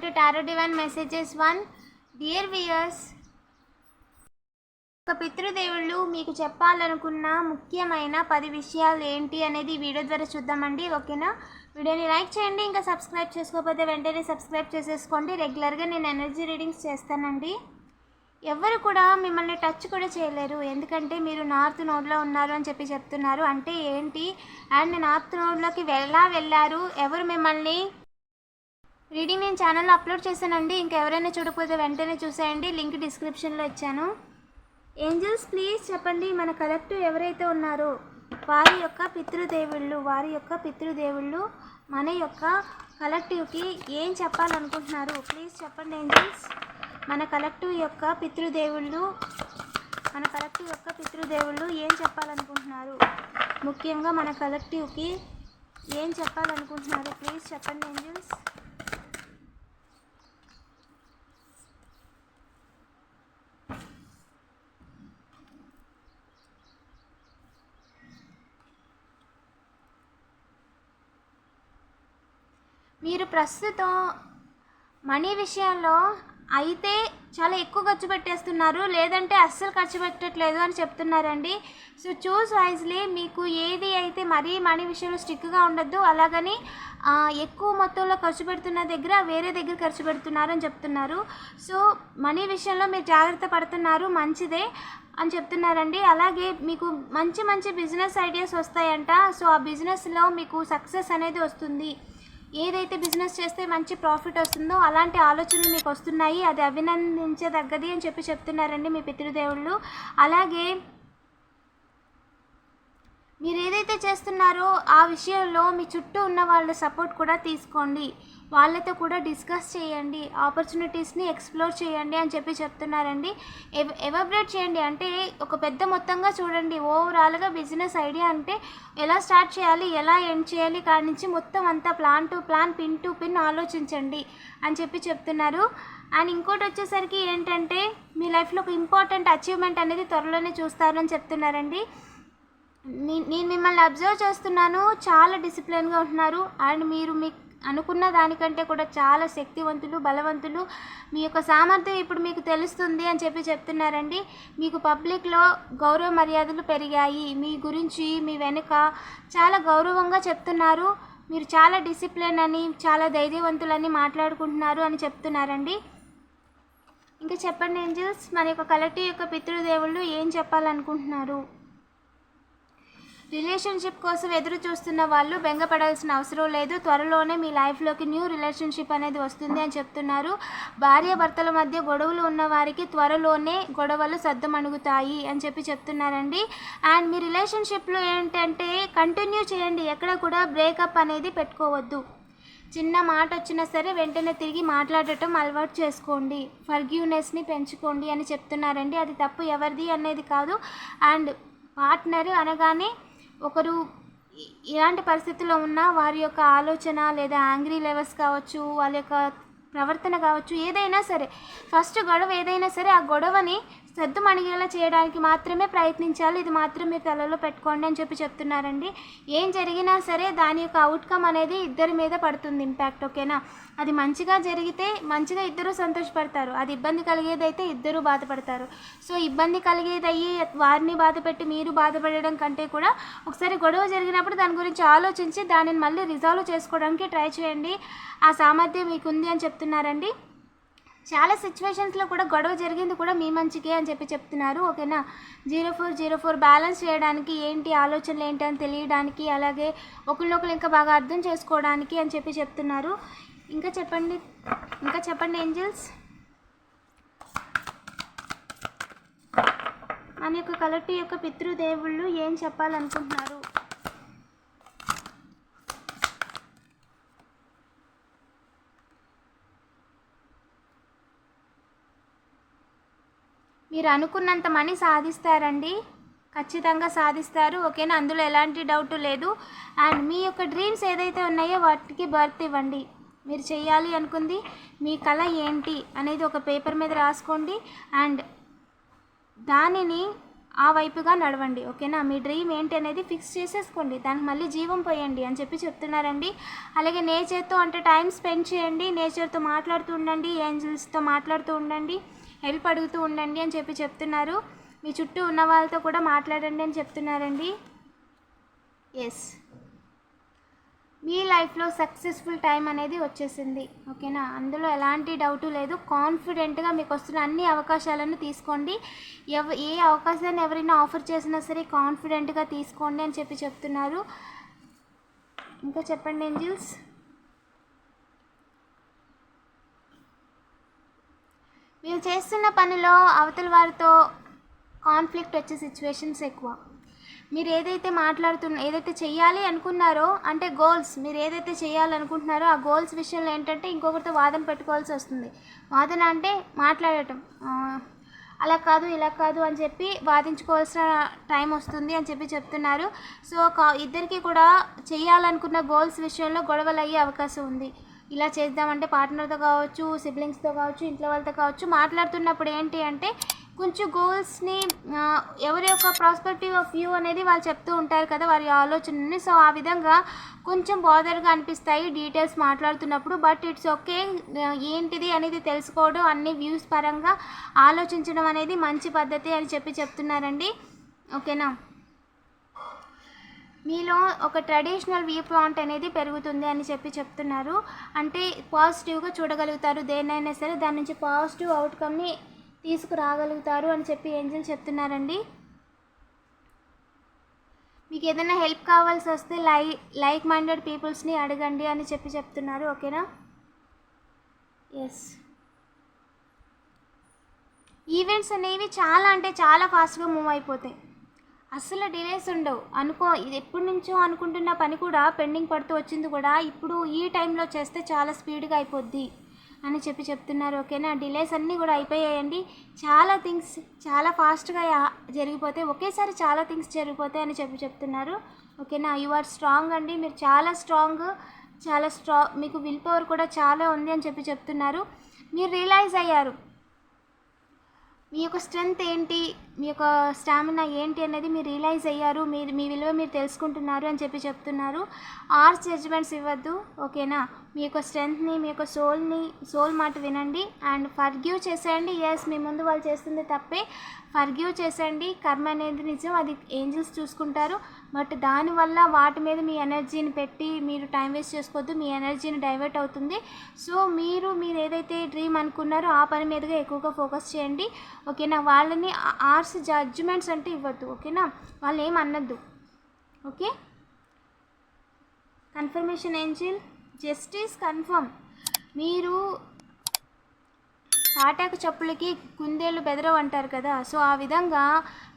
to Tarot Divine Messages 1 Dear viewers ఒక పితృదేవుళ్ళు మీకు చెప్పాలనుకున్న ముఖ్యమైన పది విషయాలు ఏంటి అనేది ఈ వీడియో ద్వారా చూద్దామండి ఓకేనా? వీడియోని లైక్ చేయండి ఇంకా సబ్స్క్రైబ్ చేసుకోకపోతే వెంటనే సబ్స్క్రైబ్ చేసేసుకోండి. రెగ్యులర్గా నేను ఎనర్జీ రీడింగ్స్ చేస్తానండి. ఎవరు కూడా మిమ్మల్ని టచ్ కూడా చేయలేరు. ఎందుకంటే మీరు నార్త్ నోడ్లో ఉన్నారు అని చెప్పి చెప్తున్నారు. అంటే ఏంటి? అండ్ నార్త్ నోడ్లోకి ఎలా వెళ్ళారు? ఎవరు మిమ్మల్ని రీడింగ్ నేను ఛానల్లో అప్లోడ్ చేశానండి. ఇంకా ఎవరైనా చూడకపోతే వెంటనే చూసేయండి. లింక్ డిస్క్రిప్షన్లో ఇచ్చాను. ఏంజల్స్ ప్లీజ్ చెప్పండి మన కలెక్టివ్ ఎవరైతే ఉన్నారో వారి యొక్క పితృదేవుళ్ళు వారి యొక్క పితృదేవుళ్ళు మన యొక్క కలెక్టివ్కి ఏం చెప్పాలనుకుంటున్నారు ప్లీజ్ చెప్పండి ఏంజల్స్. మన కలెక్టివ్ యొక్క పితృదేవుళ్ళు మన కలెక్టివ్ యొక్క పితృదేవుళ్ళు ఏం చెప్పాలనుకుంటున్నారు? ముఖ్యంగా మన కలెక్టివ్కి ఏం చెప్పాలనుకుంటున్నారు? ప్లీజ్ చెప్పండి ఏంజల్స్. మీరు ప్రస్తుతం మనీ విషయంలో అయితే చాలా ఎక్కువ ఖర్చు పెట్టేస్తున్నారు. లేదంటే అస్సలు ఖర్చు పెట్టట్లేదు అని చెప్తున్నారండి. సో చూస్ వైజ్లీ మీకు ఏది అయితే మరీ మనీ విషయంలో స్టిక్గా ఉండద్దు అలాగని ఎక్కువ మొత్తంలో ఖర్చు పెడుతున్న దగ్గర వేరే దగ్గర ఖర్చు పెడుతున్నారు అని చెప్తున్నారు. సో మనీ విషయంలో మీరు జాగ్రత్త పడుతున్నారు మంచిదే అని చెప్తున్నారండి. అలాగే మీకు మంచి మంచి బిజినెస్ ఐడియాస్ వస్తాయంట. సో ఆ బిజినెస్లో మీకు సక్సెస్ అనేది వస్తుంది. ఏదైతే బిజినెస్ చేస్తే మంచి ప్రాఫిట్ వస్తుందో అలాంటి ఆలోచనలు మీకు వస్తున్నాయి అది అభినందించదగ్గది అని చెప్పి చెప్తున్నారండి మీ పితృదేవుళ్ళు. అలాగే మీరు ఏదైతే చేస్తున్నారో ఆ విషయంలో మీ చుట్టూ ఉన్న వాళ్ళ సపోర్ట్ కూడా తీసుకోండి. వాళ్ళతో కూడా డిస్కస్ చేయండి. ఆపర్చునిటీస్ని ఎక్స్ప్లోర్ చేయండి అని చెప్పి చెప్తున్నారండి. ఎవ ఎవబ్రేట్ చేయండి అంటే ఒక పెద్ద మొత్తంగా చూడండి. ఓవరాల్గా బిజినెస్ ఐడియా అంటే ఎలా స్టార్ట్ చేయాలి ఎలా ఎండ్ చేయాలి కాడి నుంచి మొత్తం అంతా plan to plan pin to pin ఆలోచించండి అని చెప్పి చెప్తున్నారు. అండ్ ఇంకోటి వచ్చేసరికి ఏంటంటే మీ లైఫ్లో ఒక ఇంపార్టెంట్ అచీవ్మెంట్ అనేది త్వరలోనే చూస్తారని చెప్తున్నారండి. నేను మిమ్మల్ని అబ్జర్వ్ చేస్తున్నాను. చాలా డిసిప్లిన్గా ఉంటున్నారు. అండ్ మీరు మీ అనుకున్న దానికంటే కూడా చాలా శక్తివంతులు బలవంతులు. మీ యొక్క సామర్థ్యం ఇప్పుడు మీకు తెలుస్తుంది అని చెప్పి చెప్తున్నారండి. మీకు పబ్లిక్లో గౌరవ మర్యాదలు పెరిగాయి. మీ గురించి మీ వెనుక చాలా గౌరవంగా చెప్తున్నారు. మీరు చాలా డిసిప్లిన్ అని చాలా ధైర్యవంతులని మాట్లాడుకుంటున్నారు అని చెప్తున్నారండి. ఇంకా చెప్పండి ఏంజల్స్? మన యొక్క కలెక్టివ్ యొక్క పితృదేవుళ్ళు ఏం చెప్పాలనుకుంటున్నారు? రిలేషన్షిప్ కోసం ఎదురు చూస్తున్న వాళ్ళు బెంగపడాల్సిన అవసరం లేదు. త్వరలోనే మీ లైఫ్లోకి న్యూ రిలేషన్షిప్ అనేది వస్తుంది అని చెప్తున్నారు. భార్యాభర్తల మధ్య గొడవలు ఉన్న వారికి త్వరలోనే గొడవలు సర్దమణుగుతాయి అని చెప్పి చెప్తున్నారండి. అండ్ మీ రిలేషన్షిప్లో ఏంటంటే కంటిన్యూ చేయండి. ఎక్కడ కూడా బ్రేకప్ అనేది పెట్టుకోవద్దు. చిన్న మాట వచ్చినా సరే వెంటనే తిరిగి మాట్లాడటం అలవాటు చేసుకోండి. ఫర్గ్యూనెస్ని పెంచుకోండి అని చెప్తున్నారండి. అది తప్పు ఎవరిది అనేది కాదు. అండ్ పార్ట్నర్ అనగానే ఒకరు ఇలాంటి పరిస్థితుల్లో ఉన్న వారి యొక్క ఆలోచన లేదా యాంగ్రీ లెవెల్స్ కావచ్చు వాళ్ళ యొక్క ప్రవర్తన కావచ్చు ఏదైనా సరే. ఫస్ట్ గొడవ ఏదైనా సరే ఆ గొడవని సద్దుమణిగేలా చేయడానికి మాత్రమే ప్రయత్నించాలి. ఇది మాత్రం మీరు తలలో పెట్టుకోండి అని చెప్పి చెప్తున్నారండి. ఏం జరిగినా సరే దాని యొక్క అవుట్కమ్ అనేది ఇద్దరి మీద పడుతుంది ఇంపాక్ట్ ఓకేనా అది మంచిగా జరిగితే మంచిగా ఇద్దరు సంతోషపడతారు. అది ఇబ్బంది కలిగేదైతే ఇద్దరు బాధపడతారు. సో ఇబ్బంది కలిగేది అయ్యి వారిని బాధపెట్టి మీరు బాధపడడం కంటే కూడా ఒకసారి గొడవ జరిగినప్పుడు దాని గురించి ఆలోచించి దానిని మళ్ళీ రిజాల్వ్ చేసుకోవడానికి ట్రై చేయండి. ఆ సామర్థ్యం మీకు ఉంది అని చెప్తున్నారండి. చాలా సిచ్యువేషన్స్లో కూడా గొడవ జరిగింది కూడా మీ మంచికే అని చెప్పి చెప్తున్నారు ఓకేనా? Zero four zero four balance చేయడానికి ఏంటి ఆలోచనలు ఏంటి అని తెలియడానికి అలాగే ఒకరినొకరు ఇంకా బాగా అర్థం చేసుకోవడానికి అని చెప్పి చెప్తున్నారు. ఇంకా చెప్పండి ఇంకా చెప్పండి ఏంజల్స్? మన యొక్క కలెక్టివ్ యొక్క పితృదేవుళ్ళు ఏం చెప్పాలనుకుంటున్నారు? మీరు అనుకున్నంత మనీ సాధిస్తారండి. ఖచ్చితంగా సాధిస్తారు. ఓకేనా? అందులో ఎలాంటి డౌట్ లేదు. అండ్ మీ యొక్క డ్రీమ్స్ ఏదైతే ఉన్నాయో వాటికి బర్త్ ఇవ్వండి. మీరు చేయాలి అనుకుంది. మీ కళ ఏంటి అనేది ఒక పేపర్ మీద రాసుకోండి. అండ్ దానిని ఆ వైపుగా నడవండి. ఓకేనా? మీ డ్రీమ్ ఏంటి అనేది ఫిక్స్ చేసేసుకోండి. దానికి మళ్ళీ జీవం పోయండి అని చెప్పి చెప్తున్నారండి. అలాగే నేచర్తో అంటే టైం స్పెండ్ చేయండి. నేచర్తో మాట్లాడుతూ ఉండండి. ఏంజల్స్తో మాట్లాడుతూ ఉండండి. హెల్ప్ అడుగుతూ ఉండండి అని చెప్పి చెప్తున్నారు. మీ చుట్టూ ఉన్న వాళ్ళతో కూడా మాట్లాడండి అని చెప్తున్నారండి. ఎస్ మీ లైఫ్లో సక్సెస్ఫుల్ టైం అనేది వచ్చేసింది. ఓకేనా? అందులో ఎలాంటి డౌటు లేదు. కాన్ఫిడెంట్గా మీకు వస్తున్న అన్ని అవకాశాలను తీసుకోండి. ఎవ ఏ అవకాశాన్ని ఎవరైనా ఆఫర్ చేసినా సరే కాన్ఫిడెంట్గా తీసుకోండి అని చెప్పి చెప్తున్నారు. ఇంకా చెప్పండి ఏంజిల్స్ మీరు చేస్తున్న పనిలో అవతల వారితో కాన్ఫ్లిక్ట్ వచ్చే సిచ్యువేషన్స్ ఎక్కువ. మీరు ఏదైతే మాట్లాడుతున్న ఏదైతే చేయాలి అనుకున్నారో అంటే గోల్స్ మీరు ఏదైతే చేయాలనుకుంటున్నారో ఆ గోల్స్ విషయంలో ఏంటంటే ఇంకొకరితో వాదన పెట్టుకోవాల్సి వస్తుంది. వాదన అంటే మాట్లాడటం. అలా కాదు ఇలా కాదు అని చెప్పి వాదించుకోవాల్సిన టైం వస్తుంది అని చెప్పి చెప్తున్నారు. సో కా ఇద్దరికి కూడా చేయాలనుకున్న గోల్స్ విషయంలో గొడవలు అయ్యే అవకాశం ఉంది. ఇలా చేద్దామంటే పార్ట్నర్తో కావచ్చు సిబ్లింగ్స్తో కావచ్చు ఇంట్లో వాళ్ళతో కావచ్చు మాట్లాడుతున్నప్పుడు ఏంటి అంటే కొంచెం గోల్స్ని ఎవరి యొక్క ప్రాస్పెక్టివ్ ఆఫ్ వ్యూ అనేది వాళ్ళు చెప్తూ ఉంటారు కదా వారి ఆలోచనని సో ఆ విధంగా కొంచెం బాదర్గా అనిపిస్తాయి డీటెయిల్స్ మాట్లాడుతున్నప్పుడు. బట్ ఇట్స్ ఓకే ఏంటిది అనేది తెలుసుకోవడం అన్ని వ్యూస్ పరంగా ఆలోచించడం అనేది మంచి పద్ధతి అని చెప్పి చెప్తున్నారండి. ఓకేనా? మీలో ఒక ట్రెడిషనల్ వ్యూ పాయింట్ అనేది పెరుగుతుంది అని చెప్పి చెప్తున్నారు. అంటే పాజిటివ్గా చూడగలుగుతారు. దేన్నైనా సరే దాని నుంచి పాజిటివ్ అవుట్కమ్ని తీసుకురాగలుగుతారు అని చెప్పి ఏంజల్ చెప్తున్నారండి. మీకు ఏదైనా హెల్ప్ కావాల్సి వస్తే లై లైక్ మైండెడ్ పీపుల్స్ని అడగండి అని చెప్పి చెప్తున్నారు. ఓకేనా? ఎస్ ఈవెంట్స్ అనేవి చాలా అంటే చాలా ఫాస్ట్గా మూవ్ అయిపోతాయి. అస్సలు డిలేస్ ఉండవు. అనుకో ఇది ఎప్పటి నుంచో అనుకుంటున్న పని కూడా పెండింగ్ పడుతూ వచ్చింది కూడా ఇప్పుడు ఈ టైంలో చేస్తే చాలా స్పీడ్గా అయిపోద్ది అని చెప్పి చెప్తున్నారు ఓకేనా డిలేస్ అన్నీ కూడా అయిపోయాయండి. చాలా థింగ్స్ చాలా ఫాస్ట్గా జరిగిపోతే జరిగిపోతాయి ఒకేసారి చాలా థింగ్స్ జరిగిపోతాయి అని చెప్పి చెప్తున్నారు ఓకేనా యు ఆర్ స్ట్రాంగ్ అండి. మీరు చాలా స్ట్రాంగ్ చాలా స్ట్రా మీకు విల్ పవర్ కూడా చాలా ఉంది అని చెప్పి చెప్తున్నారు. మీరు రియలైజ్ అయ్యారు. మీ యొక్క స్ట్రెంగ్త్ ఏంటి? మీ యొక్క స్టామినా ఏంటి అనేది మీరు రియలైజ్ అయ్యారు. మీరు మీ విలువ మీరు తెలుసుకుంటున్నారు అని చెప్పి చెప్తున్నారు. ఆర్స్ జడ్జ్మెంట్స్ ఇవ్వద్దు ఓకేనా? మీ యొక్క స్ట్రెంగ్త్ని మీ యొక్క సోల్ని సోల్ మాట వినండి. అండ్ ఫర్గ్యూ చేసేయండి. ఎస్ మీ ముందు వాళ్ళు చేస్తుంది తప్పే. ఫర్గ్యూ చేసేయండి. కర్మ అనేది నిజం అది ఏంజల్స్ చూసుకుంటారు. బట్ దానివల్ల వాటి మీద మీ ఎనర్జీని పెట్టి మీరు టైం వేస్ట్ చేసుకోవద్దు మీ ఎనర్జీని డైవర్ట్ అవుతుంది. సో మీరు మీరు ఏదైతే డ్రీమ్ అనుకున్నారో ఆ పని మీదుగా ఎక్కువగా ఫోకస్ చేయండి. ఓకేనా? వాళ్ళని హార్స్ జడ్జిమెంట్స్ అంటే ఇవ్వద్దు ఓకేనా? వాళ్ళు ఏం అనద్దు okay? Confirmation angel justice confirm మీరు తాటాకు చెప్పులకి కుందేళ్ళు బెదరవు అంటారు కదా సో ఆ విధంగా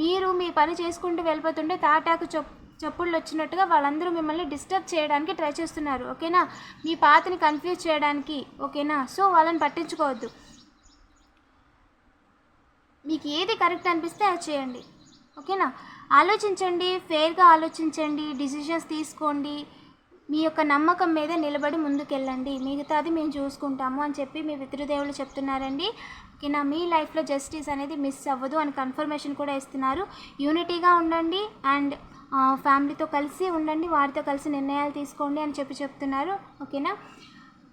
మీరు మీ పని చేసుకుంటూ వెళ్ళిపోతుంటే తాటాకు చెప్ చెప్పుళ్ళు వచ్చినట్టుగా వాళ్ళందరూ మిమ్మల్ని డిస్టర్బ్ చేయడానికి ట్రై చేస్తున్నారు ఓకేనా? మీ పాతని కన్ఫ్యూజ్ చేయడానికి ఓకేనా? సో వాళ్ళని పట్టించుకోవద్దు. మీకు ఏది కరెక్ట్ అనిపిస్తే అది చేయండి. ఓకేనా? ఆలోచించండి ఫేర్గా ఆలోచించండి డిసిషన్స్ తీసుకోండి. మీ యొక్క నమ్మకం మీద నిలబడి ముందుకెళ్ళండి. మిగతాది మేము చూసుకుంటాము అని చెప్పి మీ పితృదేవులు చెప్తున్నారండి. ఓకేనా? మీ లైఫ్లో జస్టిస్ అనేది మిస్ అవ్వదు అని కన్ఫర్మేషన్ కూడా ఇస్తున్నారు. యూనిటీగా ఉండండి అండ్ ఫ్యామిలీతో కలిసి ఉండండి వారితో కలిసి నిర్ణయాలు తీసుకోండి అని చెప్పి చెప్తున్నారు. ఓకేనా?